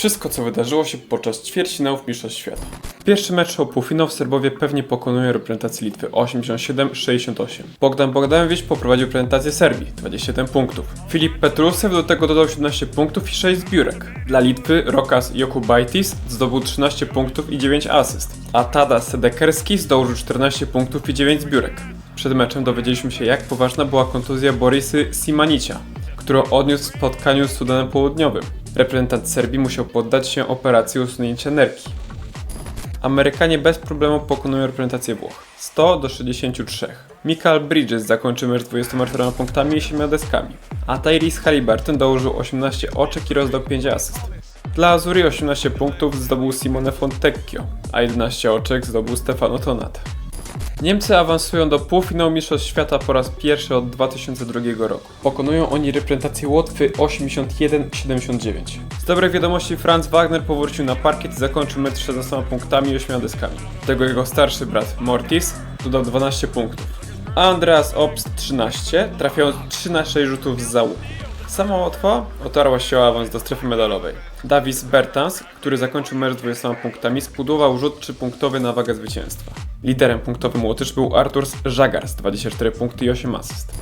Wszystko, co wydarzyło się podczas ćwierćfinałów Mistrzostw Świata. Pierwszy mecz o półfinał Serbowie pewnie pokonują reprezentację Litwy 87-68. Bogdan Bogdanowicz poprowadził prezentację Serbii 27 punktów. Filip Petrusew do tego dodał 17 punktów i 6 zbiórek. Dla Litwy Rokas Jokubaitis zdobył 13 punktów i 9 asyst, a Tadas Sedekerski zdobył 14 punktów i 9 zbiórek. Przed meczem dowiedzieliśmy się jak poważna była kontuzja Borisy Simanicia, którą odniósł w spotkaniu z Sudanem Południowym. Reprezentant Serbii musiał poddać się operacji usunięcia nerki. Amerykanie bez problemu pokonują reprezentację Włoch 100 do 63. Michael Bridges zakończył mecz z 24 punktami i 7 deskami, a Tyrese Halliburton dołożył 18 oczek i rozdał 5 asyst. Dla Azuri 18 punktów zdobył Simone Fontecchio, a 11 oczek zdobył Stefano Tonat. Niemcy awansują do półfinału Mistrzostw Świata po raz pierwszy od 2002 roku. Pokonują oni reprezentację Łotwy 81-79. Z dobrej wiadomości Franz Wagner powrócił na parkiet i zakończył mecz 16 punktami i 8 deskami. Do tego jego starszy brat Mortis dodał 12 punktów. Andreas Obst 13, trafiając 3 na 6 rzutów z załuku. Sama Łotwa otarła się o awans do strefy medalowej. Davis Bertans, który zakończył mecz 20 punktami, spudował rzut 3-punktowy na wagę zwycięstwa. Liderem punktowym Łotycz był Arturs Żagars, 24 punkty i 8 asyst.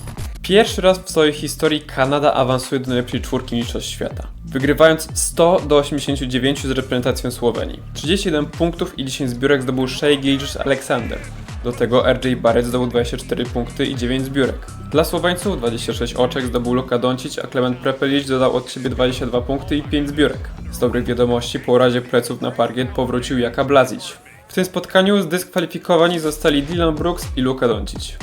Pierwszy raz w swojej historii Kanada awansuje do najlepszej czwórki Mistrzostw Świata, wygrywając 100 do 89 z reprezentacją Słowenii. 31 punktów i 10 zbiórek zdobył Shea Gilgis Alexander. Do tego RJ Barrett zdobył 24 punkty i 9 zbiórek. Dla Słoweńców 26 oczek zdobył Luka Doncic, a Klement Prepelic dodał od siebie 22 punkty i 5 zbiórek. Z dobrych wiadomości po urazie pleców na parkiet powrócił Jaka Blazic. W tym spotkaniu zdyskwalifikowani zostali Dylan Brooks i Luka Doncic.